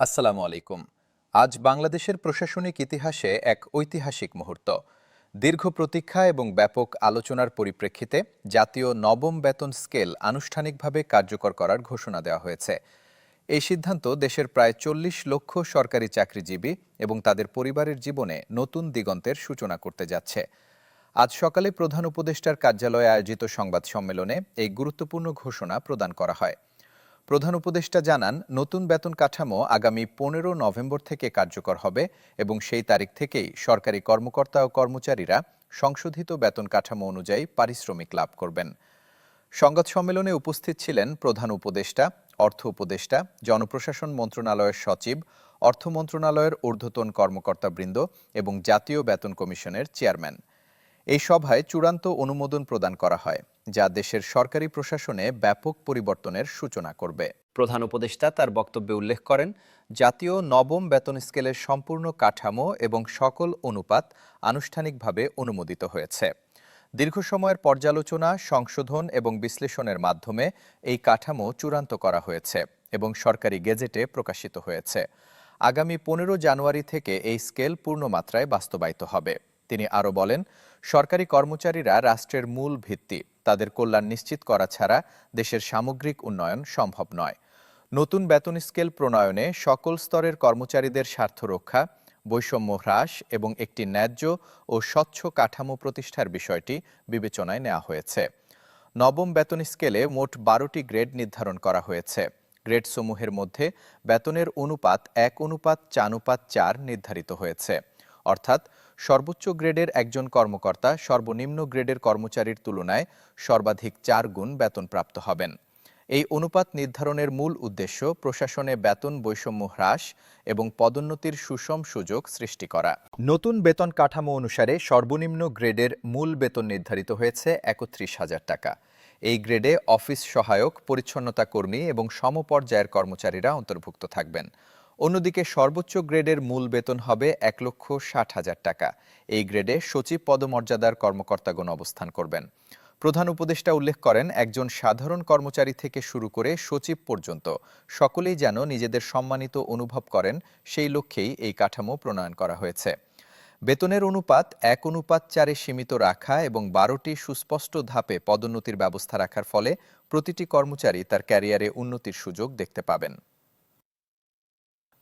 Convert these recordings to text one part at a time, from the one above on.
আসসালামু আলাইকুম। আজ বাংলাদেশের প্রশাসনিক ইতিহাসে এক ঐতিহাসিক মুহূর্ত। দীর্ঘ প্রতীক্ষা এবং ব্যাপক আলোচনার পরিপ্রেক্ষিতে জাতীয় নবম বেতন স্কেল আনুষ্ঠানিকভাবে কার্যকর করার ঘোষণা দেওয়া হয়েছে। এই সিদ্ধান্ত দেশের প্রায় চল্লিশ লক্ষ সরকারি চাকরিজীবী এবং তাদের পরিবারের জীবনে নতুন দিগন্তের সূচনা করতে যাচ্ছে। আজ সকালে প্রধান উপদেষ্টার কার্যালয়ে আয়োজিত সংবাদ সম্মেলনে এই গুরুত্বপূর্ণ ঘোষণা প্রদান করা হয়। প্রধান উপদেষ্টা জানান, নতুন বেতন কাঠামো আগামী পনেরো নভেম্বর থেকে কার্যকর হবে এবং সেই তারিখ থেকেই সরকারি কর্মকর্তা ও কর্মচারীরা সংশোধিত বেতন কাঠামো অনুযায়ী পারিশ্রমিক লাভ করবেন। সংবাদ সম্মেলনে উপস্থিত ছিলেন প্রধান উপদেষ্টা, অর্থ উপদেষ্টা, জনপ্রশাসন মন্ত্রণালয়ের সচিব, অর্থ মন্ত্রণালয়ের ঊর্ধ্বতন কর্মকর্তাবৃন্দ এবং জাতীয় বেতন কমিশনের চেয়ারম্যান। এই সভায় চূড়ান্ত অনুমোদন প্রদান করা হয়, যা দেশের সরকারি প্রশাসনে ব্যাপক পরিবর্তনের সূচনা করবে। প্রধান উপদেষ্টা তার বক্তব্যে উল্লেখ করেন, জাতীয় নবম বেতন স্কেলের সম্পূর্ণ কাঠামো এবং সকল অনুপাত আনুষ্ঠানিকভাবে অনুমোদিত হয়েছে। দীর্ঘ সময়ের পর্যালোচনা, সংশোধন এবং বিশ্লেষণের মাধ্যমে এই কাঠামো চূড়ান্ত করা হয়েছে এবং সরকারি গেজেটে প্রকাশিত হয়েছে। আগামী পনেরো জানুয়ারি থেকে এই স্কেল পূর্ণমাত্রায় বাস্তবায়িত হবে। তিনি আরও বলেন সরকারি কর্মচারীরা রাষ্ট্রের মূল ভিত্তি। তাদের কল্যাণ নিশ্চিত করা ছাড়া দেশের সামগ্রিক উন্নয়ন সম্ভব নয়। নতুন বেতন স্কেল প্রণয়নে সকল স্তরের কর্মচারীদের স্বার্থ রক্ষা, বৈষম্য হ্রাস এবং একটি ন্যায্য ও স্বচ্ছ কাঠামো প্রতিষ্ঠার বিষয়টি বিবেচনায় নেওয়া হয়েছে। নবম বেতন স্কেলে মোট বারোটি গ্রেড নির্ধারণ করা হয়েছে। গ্রেডসমূহের মধ্যে বেতনের অনুপাত এক, অনুপাত চানুপাত চার নির্ধারিত হয়েছে। অর্থাৎ সর্বোচ্চ গ্রেডের একজন কর্মকর্তা সর্বনিম্ন গ্রেডের কর্মচারীর তুলনায় সর্বাধিক চার গুণ বেতন প্রাপ্ত হবেন। এই অনুপাত নির্ধারণের মূল উদ্দেশ্য প্রশাসনে বেতন বৈষম্য হ্রাস এবং পদোন্নতির সুষম সুযোগ সৃষ্টি করা। নতুন বেতন কাঠামো অনুসারে সর্বনিম্ন গ্রেডের মূল বেতন নির্ধারিত হয়েছে একত্রিশ হাজার টাকা। এই গ্রেডে অফিস সহায়ক, পরিচ্ছন্নতা কর্মী এবং সমপর্যায়ের কর্মচারীরা অন্তর্ভুক্ত থাকবেন। অন্যদিকে সর্বোচ্চ গ্রেডের মূল বেতন হবে এক লক্ষ ষাট হাজার টাকা। এই গ্রেডে সচিব পদমর্যাদার কর্মকর্তাগণ অবস্থান করবেন। প্রধান উপদেষ্টা উল্লেখ করেন, একজন সাধারণ কর্মচারী থেকে শুরু করে সচিব পর্যন্ত সকলেই যেন নিজেদের সম্মানিত অনুভব করেন, সেই লক্ষ্যেই এই কাঠামো প্রণয়ন করা হয়েছে। বেতনের অনুপাত এক অনুপাত চারে সীমিত রাখা এবং বারোটি সুস্পষ্ট ধাপে পদোন্নতির ব্যবস্থা রাখার ফলে প্রতিটি কর্মচারী তার ক্যারিয়ারে উন্নতির সুযোগ দেখতে পাবেন।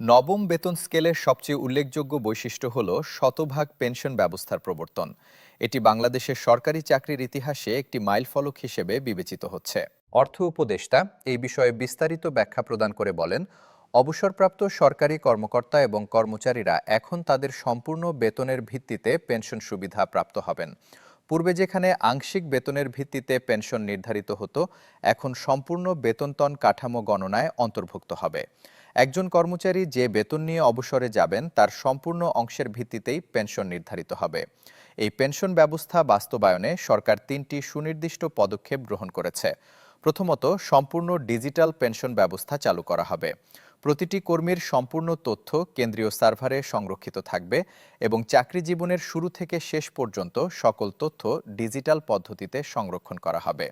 নবম বেতন স্কেলের সবচেয়ে উল্লেখযোগ্য বৈশিষ্ট্য হল শতভাগ পেনশন ব্যবস্থার প্রবর্তন। এটি বাংলাদেশের সরকারি চাকরির ইতিহাসে একটি মাইলফলক হিসেবে বিবেচিত হচ্ছে। অর্থ উপদেষ্টা এই বিষয়ে বিস্তারিত ব্যাখ্যা প্রদান করে বলেন, অবসরপ্রাপ্ত সরকারি কর্মকর্তা এবং কর্মচারীরা এখন তাদের সম্পূর্ণ বেতনের ভিত্তিতে পেনশন সুবিধা প্রাপ্ত হবেন। পূর্বে যেখানে আংশিক বেতনের ভিত্তিতে পেনশন নির্ধারিত হতো, এখন সম্পূর্ণ বেতনতন কাঠামো গণনায় অন্তর্ভুক্ত হবে। একজন কর্মচারী যে বেতন নিয়ে অবসরে যাবেন, তার সম্পূর্ণ অংশের ভিত্তিতেই পেনশন নির্ধারিত হবে। এই পেনশন ব্যবস্থা বাস্তবায়নে সরকার তিনটি সুনির্দিষ্ট পদক্ষেপ গ্রহণ করেছে। প্রথমত, সম্পূর্ণ ডিজিটাল পেনশন ব্যবস্থা চালু করা হবে। প্রতিটি কর্মীর সম্পূর্ণ তথ্য কেন্দ্রীয় সার্ভারে সংরক্ষিত থাকবে এবং চাকরি জীবনের শুরু থেকে শেষ পর্যন্ত সকল তথ্য ডিজিটাল পদ্ধতিতে সংরক্ষণ করা হবে।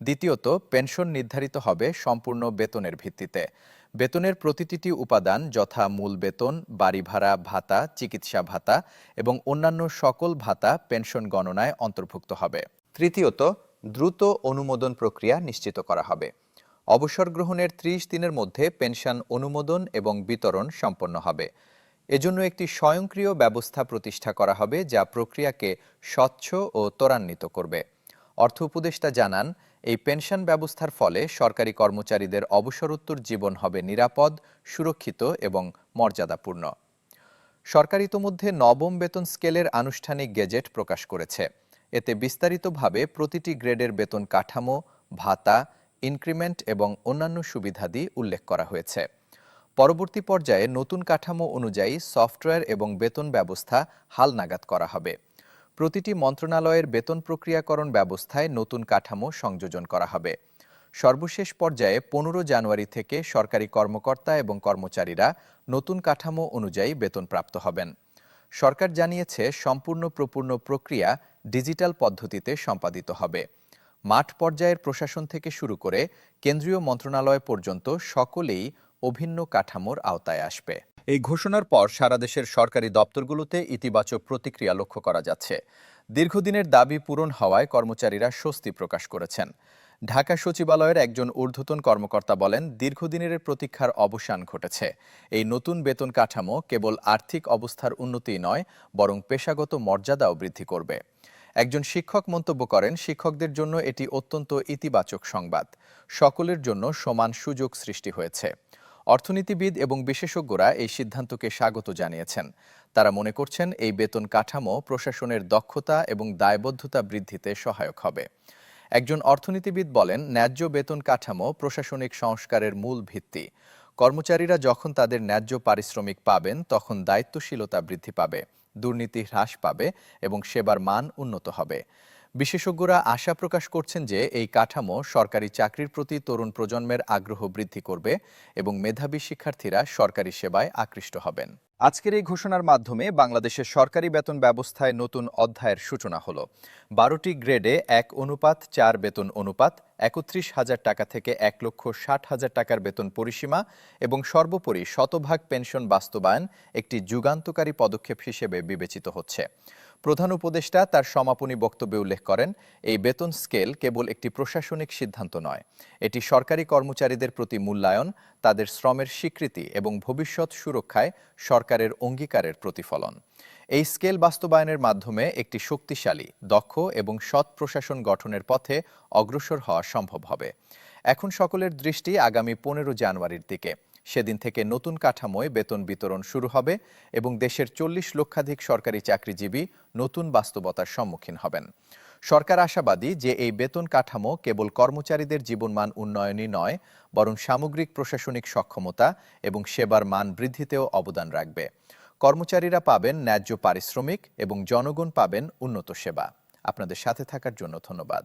দ্বিতীয়ত, পেনশন নির্ধারিত হবে সম্পূর্ণ বেতনের ভিত্তিতে। বেতনের প্রতিটি উপাদান যথা মূল বেতন, বাড়ি ভাড়া, ভাতা, চিকিৎসা ভাতা এবং অন্যান্য সকল ভাতা পেনশন গণনায় অন্তর্ভুক্ত হবে। তৃতীয়ত, দ্রুত অনুমোদন প্রক্রিয়া নিশ্চিত করা হবে। অবসর গ্রহণের ত্রিশ দিনের মধ্যে পেনশন অনুমোদন এবং বিতরণ সম্পন্ন হবে। এজন্য একটি স্বয়ংক্রিয় ব্যবস্থা প্রতিষ্ঠা করা হবে যা প্রক্রিয়াকে স্বচ্ছ ও ত্বরান্বিত করবে। অর্থ উপদেষ্টা জানান এই পেনশন ব্যবস্থার ফলে সরকারি কর্মচারীদের অবসরোত্তর জীবন হবে নিরাপদ, সুরক্ষিত এবং মর্যাদাপূর্ণ। সরকার ইতোমধ্যে নবম বেতন স্কেলের আনুষ্ঠানিক গেজেট প্রকাশ করেছে। এতে বিস্তারিতভাবে প্রতিটি গ্রেডের বেতন কাঠামো, ভাতা, ইনক্রিমেন্ট এবং অন্যান্য সুবিধাদি উল্লেখ করা হয়েছে। পরবর্তী পর্যায়ে নতুন কাঠামো অনুযায়ী সফটওয়্যার এবং বেতন ব্যবস্থা হালনাগাদ করা হবে। প্রতিটি মন্ত্রণালয়ের বেতন প্রক্রিয়াকরণ ব্যবস্থায় নতুন কাঠামো সংযোজন করা হবে। সর্বশেষ পর্যায়ে পনেরো জানুয়ারি থেকে সরকারি কর্মকর্তা এবং কর্মচারীরা নতুন কাঠামো অনুযায়ী বেতন প্রাপ্ত হবেন। সরকার জানিয়েছে, সম্পূর্ণ প্রপূর্ণ প্রক্রিয়া ডিজিটাল পদ্ধতিতে সম্পাদিত হবে। মাঠ পর্যায়ের প্রশাসন থেকে শুরু করে কেন্দ্রীয় মন্ত্রণালয় পর্যন্ত সকলেই অভিন্ন কাঠামোর আওতায় আসবে। এই ঘোষণার পর সারা দেশের সরকারি দপ্তরগুলোতে ইতিবাচক প্রতিক্রিয়া লক্ষ্য করা যাচ্ছে। দীর্ঘদিনের দাবি পূরণ হওয়ায় কর্মচারীরা স্বস্তি প্রকাশ করেছেন। ঢাকা সচিবালয়ের একজন ঊর্ধ্বতন কর্মকর্তা বলেন, দীর্ঘদিনের প্রতীক্ষার অবসান ঘটেছে। এই নতুন বেতন কাঠামো কেবল আর্থিক অবস্থার উন্নতিই নয়, বরং পেশাগত মর্যাদাও বৃদ্ধি করবে। একজন শিক্ষক মন্তব্য করেন, শিক্ষকদের জন্য এটি অত্যন্ত ইতিবাচক সংবাদ। সকলের জন্য সমান সুযোগ সৃষ্টি হয়েছে। অর্থনীতিবিদ এবং বিশেষজ্ঞরা এই সিদ্ধান্তকে স্বাগত জানিয়েছেন। তারা মনে করছেন এই বেতন কাঠামো প্রশাসনের দক্ষতা এবং দায়বদ্ধতা বৃদ্ধিতে সহায়ক হবে। একজন অর্থনীতিবিদ বলেন, ন্যায্য বেতন কাঠামো প্রশাসনিক সংস্কারের মূল ভিত্তি। কর্মচারীরা যখন তাদের ন্যায্য পারিশ্রমিক পাবেন, তখন দায়িত্বশীলতা বৃদ্ধি পাবে, দুর্নীতি হ্রাস পাবে এবং সেবার মান উন্নত হবে। বিশেষজ্ঞরা আশা প্রকাশ করছেন যে এই কাঠামো সরকারি চাকরির প্রতি তরুণ প্রজন্মের আগ্রহ বৃদ্ধি করবে এবং মেধাবী শিক্ষার্থীরা সরকারি সেবায় আকৃষ্ট হবেন। আজকের এই ঘোষণার মাধ্যমে বাংলাদেশের সরকারি বেতন ব্যবস্থায় নতুন অধ্যায়ের সূচনা হলো। বারোটি গ্রেডে এক অনুপাত, চার বেতন অনুপাত, একত্রিশ হাজার টাকা থেকে এক লক্ষ ষাট হাজার টাকার বেতন পরিসীমা এবং সর্বোপরি শতভাগ পেনশন বাস্তবায়ন একটি যুগান্তকারী পদক্ষেপ হিসেবে বিবেচিত হচ্ছে। প্রধান উপদেষ্টা তার সমাপনী বক্তব্যে উল্লেখ করেন, এই বেতন স্কেল কেবল একটি প্রশাসনিক সিদ্ধান্ত নয়। এটি সরকারি কর্মচারীদের প্রতি মূল্যায়ন, তাদের শ্রমের স্বীকৃতি এবং ভবিষ্যৎ সুরক্ষায় সরকারের অঙ্গীকারের প্রতিফলন। এই স্কেল বাস্তবায়নের মাধ্যমে একটি শক্তিশালী, দক্ষ এবং সৎ প্রশাসন গঠনের পথে অগ্রসর হওয়া সম্ভব হবে। এখন সকলের দৃষ্টি আগামী পনেরো জানুয়ারির দিকে। সেদিন থেকে নতুন কাঠামোয় বেতন বিতরণ শুরু হবে এবং দেশের চল্লিশ লক্ষাধিক সরকারি চাকরিজীবী নতুন বাস্তবতার সম্মুখীন হবেন। সরকার আশাবাদী যে এই বেতন কাঠামো কেবল কর্মচারীদের জীবনমান উন্নয়নই নয়, বরং সামগ্রিক প্রশাসনিক সক্ষমতা এবং সেবার মান বৃদ্ধিতেও অবদান রাখবে। কর্মচারীরা পাবেন ন্যায্য পারিশ্রমিক এবং জনগণ পাবেন উন্নত সেবা। আপনাদের সাথে থাকার জন্য ধন্যবাদ।